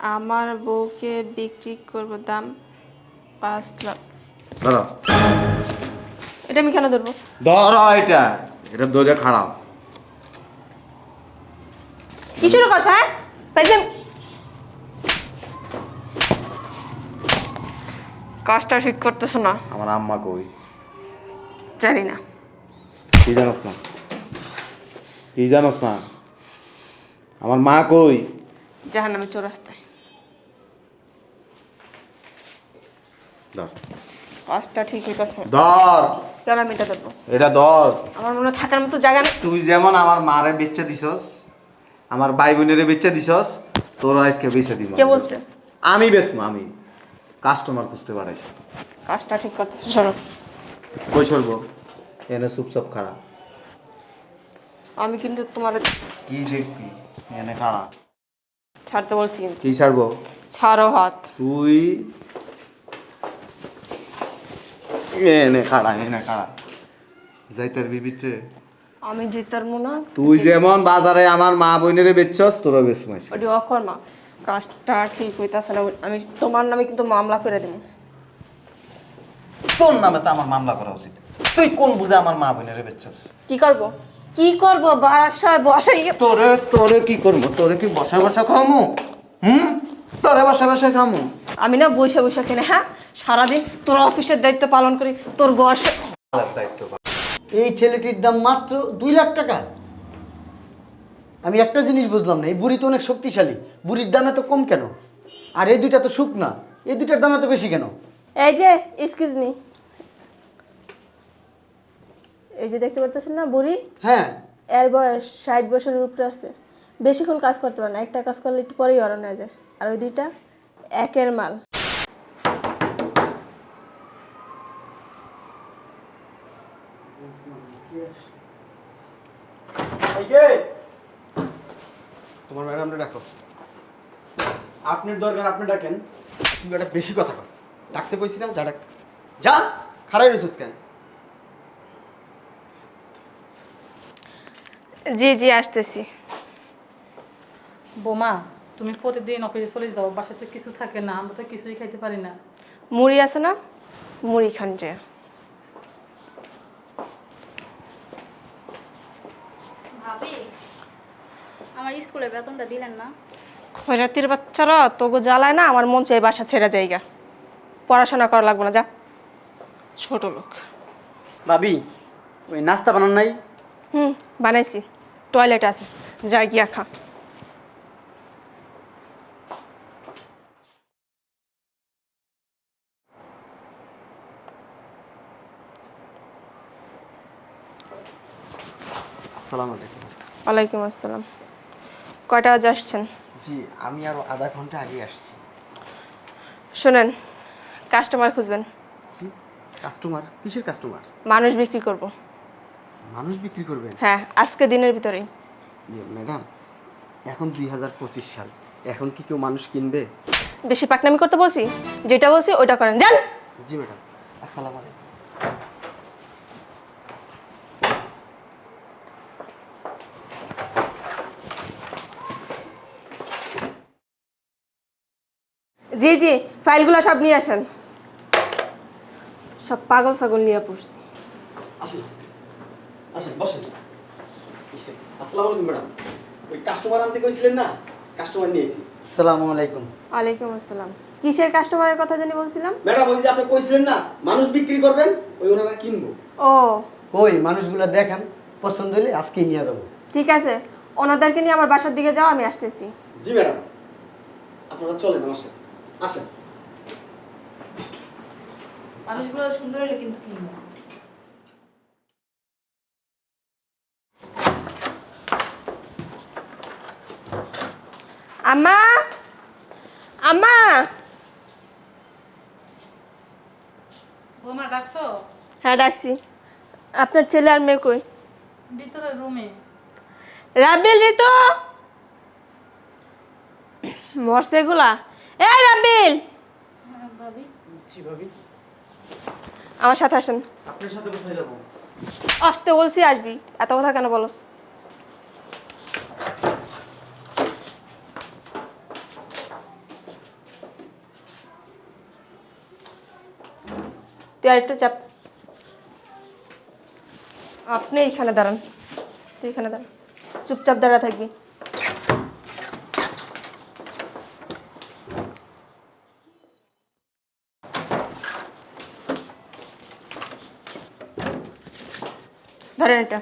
আমার বউকে বিক্রি করব দাম পাঁচ লাখ। ধরো এটা আমি কেন ধরবো? ধরো এটা। এটা ধরে খারাপ। কি শুরু করছ হ্যাঁ? পাইছে? কাজটা ঠিক করতেছো না। আমার আম্মা কই? জানি না। কি জানোস না? কি জানোস না? আমার মা কই? জাহান নামে চৌরাস্তায়। ধর কাজটা ঠিক হইতেছে ধর কেন আমি এটা এটা ধর আমার মনে থাকার মতো জায়গা নেই। তুই যেমন আমার মারে বেচে দিছস আমার ভাই বোনেরে বেচে দিছস তোর আজকে বেচে দিব। কে বলছে? আমি বেচবো আমি। কাস্টমার খুঁজতে পারাইছি। কাজটা ঠিক করতেছে সরো। কই সরবো? এনে চুপচাপ খাড়া। আমি কিন্তু তোমার কি দেখবি? এনে খাড়া। ছাড়তে বলছি কিন্তু। কি ছাড়বো? ছাড়ো হাত। তুই এনে খাড়া এনে খাড়া। যাইতার বিবিত্রে। আমি জিতার মনে তুই যেমন বাজারে আমার মা বোনেরে বেচছস তোরা বেচমাইছ ওটি অকর্মা কাজটা ঠিক হইতেছে না। আমি তোমার নামে কিন্তু মামলা করে দেবো তোর নামে তো আমার মামলা করা উচিত। তুই কোন বুঝে আমার মা বোনেরে বেচছস? কি করব? কি করব? বাসায় বসাই তোরে তোরে কি করব? তোরে কি বসা বসা খামু হুম? তোরে বসা বসা খামু। আমি না বৈশা বৈশা কিনে হ্যাঁ সারাদিন তোর অফিসের দায়িত্ব পালন করি তোর ঘর দায়িত্ব এই ছেলেটির দাম মাত্র দুই লাখ টাকা। আমি একটা জিনিস বুঝলাম না এই বুড়ি তো অনেক শক্তিশালী। বুড়ির দাম এত কম কেন? আর এই দুইটা তো শুক না এই দুইটার দাম এত বেশি কেন? এই যে এক্সকিউজ মি এই যে দেখতে পারতেছেন না বুড়ি? হ্যাঁ। এর বয়স ষাট বছরের উপরে আছে। বেশিক্ষণ কাজ করতে পারে না একটা কাজ করলে একটু পরেই অরণ হয়ে যায়। আর ওই দুইটা একের মাল। তোমার ম্যাডামটা ডাকো। আপনার দরকার আপনি ডাকেন। তুমি একটা বেশি কথা কস। ডাকতে কইছি না যা ডাক। যা! খারাই রইছিস কেন? জি জি আসতেছি। বোমা তুমি প্রতিদিন অফিসে চলে যাও বাসাতে কিছু থাকে না আমরা তো কিছুই খাইতে পারি না। মুড়ি আছে না? মুড়ি খান যে। ভাবি আমার স্কুলে বেতনটা দিলেন না। খয়রাতির বাচ্চারা তোগো জ্বালায় না আমার মন চাই বাসা ছেড়ে যাইগা। পড়াশোনা করা লাগবে না যা। ছোট লোক। ভাবি ওই নাস্তা বানান নাই? হুম বানাইছি। টয়লেট আছে যা গিয়া খা। আসসালামু আলাইকুম। ওয়ালাইকুম আসসালাম। কয়টা বাজে আসছেন? জি আমি আরও আধা ঘণ্টা আগে আসছি। শোনেন কাস্টমার খুঁজবেন। জি কাস্টমার কিসের কাস্টমার মানুষ বিক্রি করব। মানুষ বিক্রি করবেন? হ্যাঁ আজকে দিনের ভিতরেই। ইয়ে ম্যাডাম এখন দুই হাজার পঁচিশ সাল। এখন কি কেউ মানুষ কিনবে? বেশি পাকনামি করতে বলছি? যেটা বলছি ওইটা করেন। যান! জি ম্যাডাম। আসসালামু আলাইকুম। জি জি ফাইলগুলো সব নিয়ে আসেন। সব পাগল ছাগল নিয়ে পড়ছি। আসেন আসেন বসেন। আসসালামু আলাইকুম ম্যাডাম। ওই কাস্টমার আনতে কইছিলেন না? কাস্টমার নিয়েছি আসসালামু আলাইকুম। ওয়ালাইকুম আসসালাম। কিসের কাস্টমারের কথা জানি বলছিলাম? ম্যাডাম ওই যে আপনি কইছিলেন না মানুষ বিক্রি করবেন ওই ওনারা কিনবো। ও। কই মানুষগুলো দেখেন পছন্দ হলে আজকেই নিয়ে যাব। ঠিক আছে ওনাদেরকে নিয়ে আমার বাসার দিকে যাও আমি আসতেছি। জি ম্যাডাম। আপনারা চলেন আমার সাথে। আসেন। মানুষগুলো সুন্দর হলে কিন্তু কিনবো আম্মা! আম্মা! বোমা ডাকছো? হ্যাঁ ডাকছি। আপনার ছেলে আর মেয়ে কই? ভিতরে রুমে। রাবিল তো মরছে এগুলা? এ রাব্বিল আমার সাথে আসেন। আসতে বলছি আসবি। এত কথা কেন বলস? তুই আরেকটু চাপ। আপনি এখানে দাঁড়ান। তুই এখানে দাঁড়ান চুপচাপ দাঁড়া থাকবি। ধরেন এটা।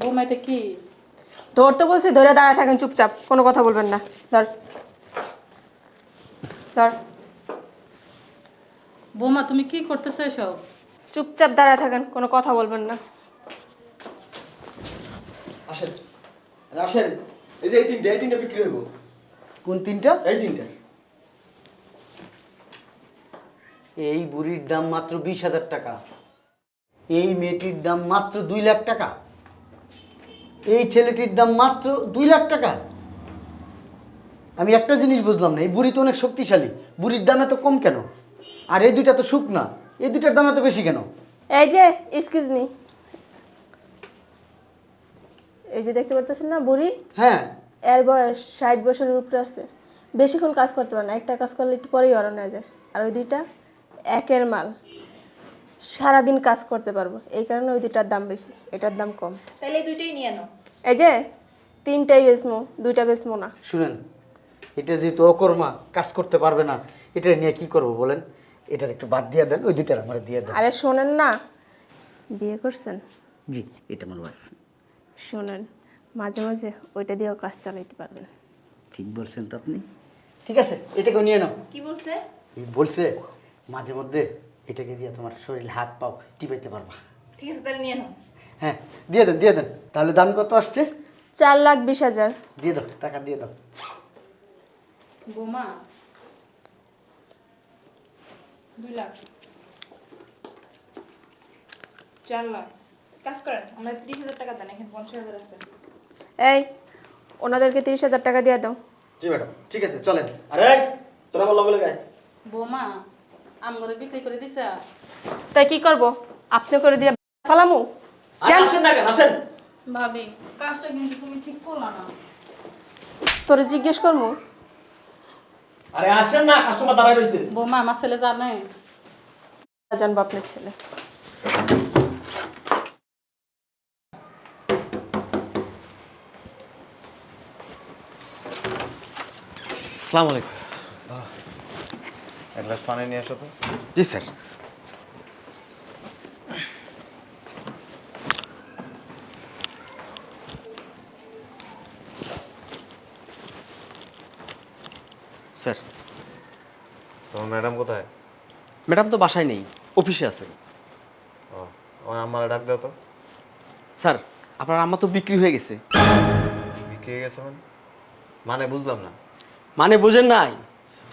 বৌমা কি? ধরতে বলছি ধরে দাঁড়ায় থাকেন চুপচাপ কোনো কথা বলবেন না। ধর। ধর। বৌমা তুমি কি করতেছো এসব? চুপচাপ দাঁড়ায় থাকেন কোনো কথা বলবেন না। আসেন। আসেন। এই যে এই তিনটা এই তিনটা বিক্রি হইব। কোন তিনটা? এই তিনটা। এই বুড়ির দাম মাত্র বিশ হাজার টাকা। এই মেয়েটির দাম মাত্র দুই লাখ টাকা। এই ছেলেটির দাম মাত্র দুই লাখ টাকা। আমি একটা জিনিস বুঝলাম না এই বুড়ি তো অনেক শক্তিশালী। বুড়ির দাম এত কম কেন? আর এই দুইটা তো শুকনা এই দুইটার দাম এত বেশি কেন? এই যে এক্সকিউজ মি এই যে দেখতে পারতেছেন না বুড়ি? হ্যাঁ। এর বয়স ষাট বছরের উপরে আছে। বেশিক্ষণ কাজ করতে পারে না একটা কাজ করলে একটু পরেই অরণ হয়ে যায়। আর ওই দুইটা একের মাল। সারাদিন কাজ করতে পারব। এই কারণে ওই দুটার দাম বেশি এটার দাম কম। তাহলে এই দুইটাই নিয়ে নাও। এই যে তিনটাই বেচমো দুইটা বেচমো না। শুনেন এটা যেহেতু অকর্মা কাজ করতে পারবে না এটা নিয়ে কি করব বলেন? এটার একটু বাদ দিয়ে দেন ওই দুইটার আমার দিয়ে দেন। আরে শোনেন না বিয়ে করছেন? জি এটা আমার ওয়াইফ শোনেন মাঝে মাঝে ওইটা দিয়েও কাজ চালাইতে পারবেন। ঠিক বলছেন তো আপনি। ঠিক আছে এটাকে নিয়ে নাও। কি বলছে? বলছে মাঝে মধ্যে এটাকে দিয়ে তোমার শরীর হাত পাও টিপাইতে পারবা। ঠিক আছে তাহলে নিয়ে নাও। হ্যাঁ দিয়ে দেন দিয়ে দেন। তাহলে দাম কত আসছে? চার লাখ বিশ হাজার। দিয়ে দাও টাকা দিয়ে দাও। বৌমা দুই লাখ। চার লাখ। কাজ করেন আমরা তিরিশ হাজার টাকা দেন এখানে পঞ্চাশ হাজার আছে। এই ওনাদেরকে তিরিশ হাজার টাকা দিয়ে দাও। জি ম্যাডাম ঠিক আছে চলেন। আরে তোরা আমার লগে গায় বৌমা আমগরে বিক্রি করে দিছে। তাই কি করব? আপনি করে দিয়ে ফালামু? আসেন না কেন আসেন। ভাবি কাজটা কিন্তু তুমি ঠিক করলা না। তোরে জিজ্ঞেস করব আরে আসেন না কাস্টমার দাঁড়ায় রইছে বৌমা আমার ছেলে জানে। জানব আপনার ছেলে। আসসালামু আলাইকুম। এক গ্লাস পানি নিয়ে এসো তো। জি স্যার। স্যার। তোমার ম্যাডাম কোথায়? ম্যাডাম তো বাসায় নেই অফিসে আছে ও আমার আমার ডাক দাও তো। স্যার আপনার আম্মা তো বিক্রি হয়ে গেছে। বিক্রি হয়ে গেছে মানে? মানে বুঝলাম না। মানে বুঝেন নাই।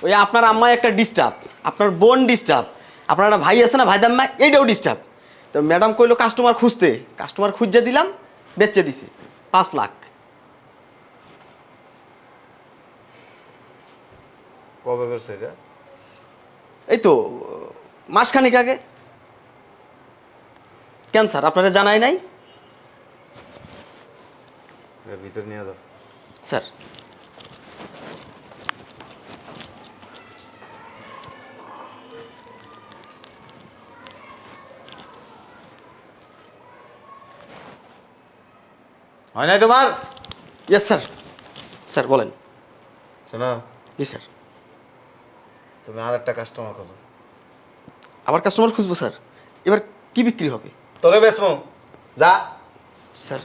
ওই আপনার আম্মা একটা ডিস্টার্ব আপনার বোন ডিস্টার্ব আপনার একটা ভাই আছে না ভাই দাম্মা এইটাও ডিস্টার্ব তো ম্যাডাম কইলো কাস্টমার খুঁজতে কাস্টমার খুঁজে দিলাম বেচে দিছে পাঁচ লাখ। কবে করছে এটা? এই তো মাসখানেক আগে। কেন স্যার আপনারা জানাই নাই? ভিতর নিয়ে দাও স্যার হয় নাই তোমার? ইয়েস স্যার স্যার বলেন। শোনো। জি স্যার তুমি আর একটা কাস্টমার খোঁজো। আবার কাস্টমার খুঁজবো স্যার এবার কি বিক্রি হবে? তোরে বেসমো যা। স্যার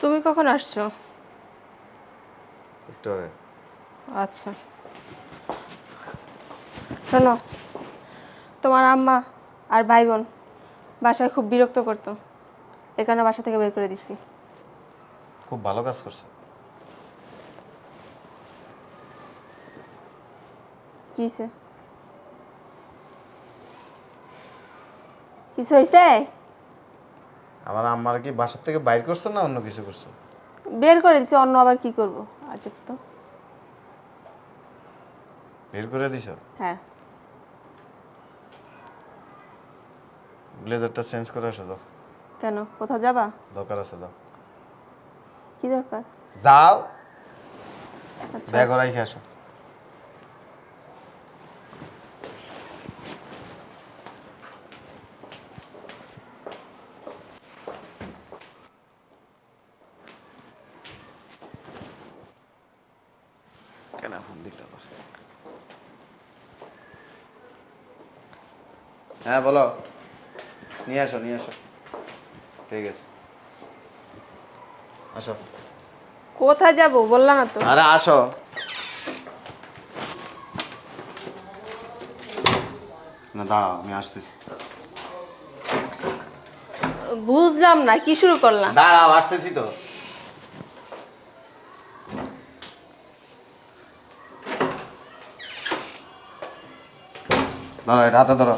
তুমি কখন আসছো? একটু আগে আচ্ছা। শোনো তোমার আম্মা আর ভাই বোন বাসায় খুব বিরক্ত করতো এ কারণে বাসা থেকে বের করে দিছি। খুব ভালো কাজ করছে। কি হয়েছে কিছু হয়েছে আমার আম্মার কি বাসার থেকে বাইর করছ না অন্য কিছু করছ? বের করে দিছি অন্য আবার কি করব? আজব তো। বের করে দিছো? হ্যাঁ। ব্লেজারটা চেঞ্জ করে আসো তো কেন? কোথাও যাবা? দরকার আছে তো কি দরকার? যাও। আচ্ছা। ব্যাগ ওরাই আসো কেন ফোন দিতে আবার? হ্যাঁ বলো। নিয়ে আসো নিয়ে আসো। ঠিক আছে। আসো। কোথায় যাব? বললাম না তো। আরে আসো। না দাঁড়াও আমি আসতেছি। বুঝলাম না কি শুরু করলাম দাঁড়াও আসতেছি তো। ধরো এটা হাতে ধরো।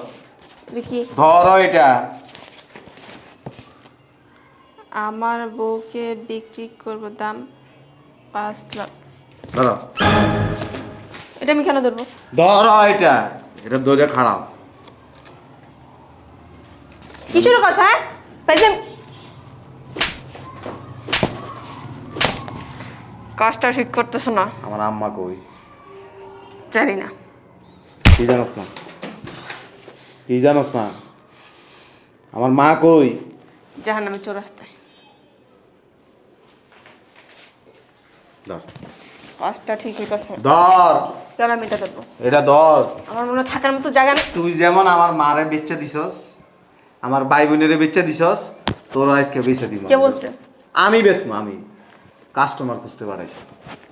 দেখি ধরো এটা। আমার বউকে বিক্রি করব দাম পাঁচ লাখ। ধরো। এটা আমি কেন ধরবো? ধরো এটা। এটা ধরে খারাপ। কি শুরু করছ হ্যাঁ? পেছন। কাজটা ঠিক করতেছো না। আমার আম্মা কই? জানি না। কি জানোস না? কি জানোস না আমার মা কই? জাহান নামে চৌরাস্তায়। ধর। কাজটা ঠিক হইতেছে। ধর। কেন আমি এটা ধরবো। এটা ধর। আমার মনে হয় থাকার মতো জায়গা নেই। তুই যেমন আমার মারে বেচা দিছস আমার ভাই বোনের বেচা দিছস তোর আজকে বেচে দিব। কে বলছে? আমি বেচবো আমি। কাস্টমার খুঁজতে পারাইছি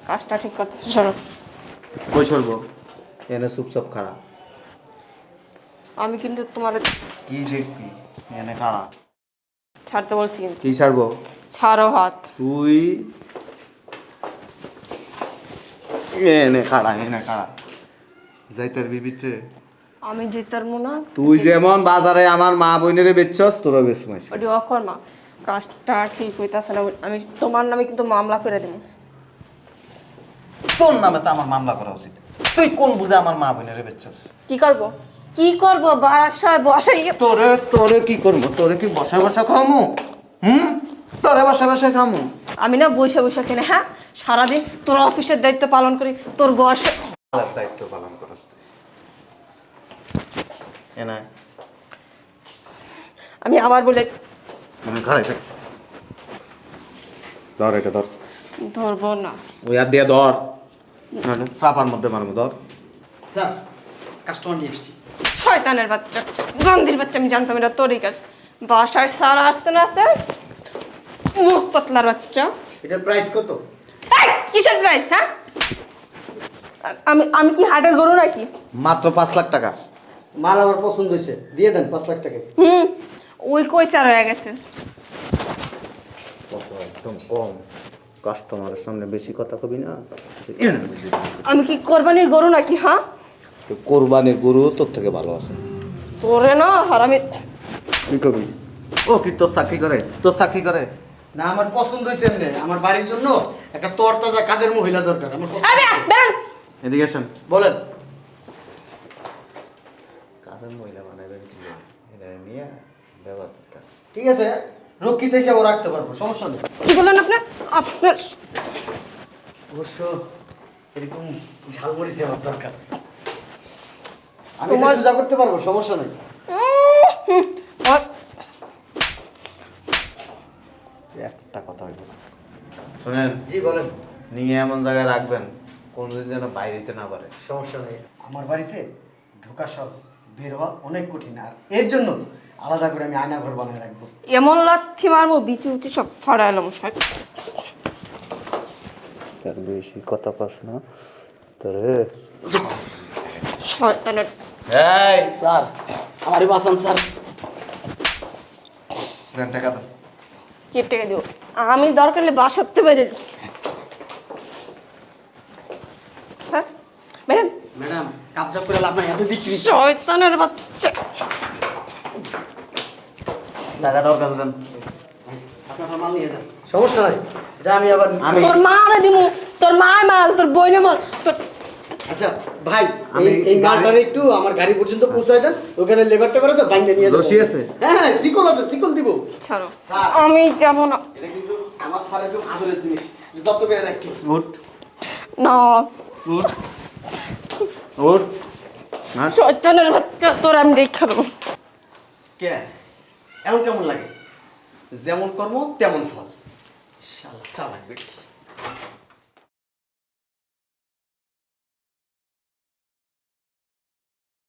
কাজটা ঠিক করতেছে সরো। কই সরবো? এনে চুপচাপ খাড়া। আমি কিন্তু তোমার কি দেখবি? এনে খাড়া। ছাড়তে বলছি কিন্তু। কি ছাড়বো? ছাড়ো হাত। তুই এনে খাড়া এনে খাড়া। যাইতার বিবিত্রে আমি জিতার মনে তুই যেমন বাজারে আমার মা বোনেরে বেচছস তোরা বেচমাইছিস ওটি অকর না কাজটা ঠিক হইতেছে না। আমি তোমার নামে কিন্তু মামলা করে দেবো। তোর নামে তো আমার মামলা করা উচিত। তুই কোন বুঝে আমার মা বোনেরে বেচছস? কি করব? কি করব? বাসায় বসাই তোরে তোরে কি করব? তোরে কি বসা বসা খামু? হুম? তোরে বসা বসা খামু? আমি না বসে বসে কিনে হ্যাঁ? সারাদিন তোর অফিসের দায়িত্ব পালন করি তোর ঘর দায়িত্ব পালন করস এনা আমি আবার বলে মানে ঘরে ধর এটা ধর। ধরবো না। ওই আর দিয়ে ধর। চাপার মধ্যে মারবো ধর। স্যার কাস্টমার নিয়ে এসছি শয়তানের বাচ্চা গন্ধির বাচ্চা আমি জানতাম এটা তোরই কাজ। বাসায় সারা আসতে না আসতে মুখ পাতলার বাচ্চা। এটার প্রাইস কত? কিসের প্রাইস হ্যাঁ? আমি আমি কি হাটের গরু নাকি? মাত্র পাঁচ লাখ টাকা। মাল আমার পছন্দ হয়েছে। দিয়ে দেন পাঁচ লাখ টাকা হুম ওই কইসার হয়ে গেছে। একদম কম। কাস্টমারের সামনে বেশি কথা কবি না। আমি কি কোরবানির গরু নাকি হ্যাঁ? তো কোরবানির গরু তোর থেকে ভালো আছে। তোরে না আর আমি কি কবি? ও কি তোর চাকরি করে? তোর চাকরি করে? না আমার পছন্দ হয়েছে এমনি। আমার বাড়ির জন্য একটা তরতাজা কাজের মহিলা দরকার। আমার পছন্দ। এদিকে আসেন। বলেন। কাজের মহিলা বানাবেন কি এটা নিয়ে ব্যবহার করতে ঠিক আছে রক্ষিত হিসাবে রাখতে পারব সমস্যা নেই। কি বললেন আপনার আপনার অবশ্য এরকম ঝালমরিচ আমার দরকার। আমি সোজা করতে পারব সমস্যা নেই। একটা কথা হইব শোনেন জি বলেন। নিয়ে এমন জায়গায় রাখবেন কোনোদিন যেন বাইরেতে না পারে। সমস্যা নেই। আমার বাড়িতে ঢোকা সহজ বের হওয়া অনেক কঠিন আর এর জন্য আলাদা করে আমি আয়না ঘর বানিয়ে রাখব। এমন লাথি মারবো বিচি উচি সব ফাড়াইলাম সব। তার বেশি কথা পাস না। তোরে শয়তানের এই স্যার আমারই বাঁচান স্যার। দেন টাকা দেন কেটে দিব আমি দরকার হলে বাসাতে যাব স্যার ম্যাডাম। ম্যাডাম কাবজা করে লাভ নাই এত বিক্রি। শয়তানের বাচ্চা। টাকাটা ওর কাছে দেন আপনার মাল নিয়ে যান। সমস্যা নাই এটা আমি আবার তোর মা আরে দিমু। তোর মা মাল তোর বইনে মাল তোর আচ্ছা ভাই আমি এই- এই মালটা একটু আমার গাড়ি পর্যন্ত পৌঁছায় দেন ওখানে লেবার টেবার আছে বাইন্দে নিয়ে যাব। রশি আছে? হ্যাঁ হ্যাঁ শিকল আছে শিকল দিব। ছাড়ো। আমি যাব না। এটা কিন্তু আমার স্যারের খুব আদরের জিনিস করে রাখি। উঠ। না। উঠ। শয়তানের বাচ্চা তোর আমি দেখাবো কে? এমন কেমন লাগে? যেমন কর্ম তেমন ফল। শালা চালাক বেটি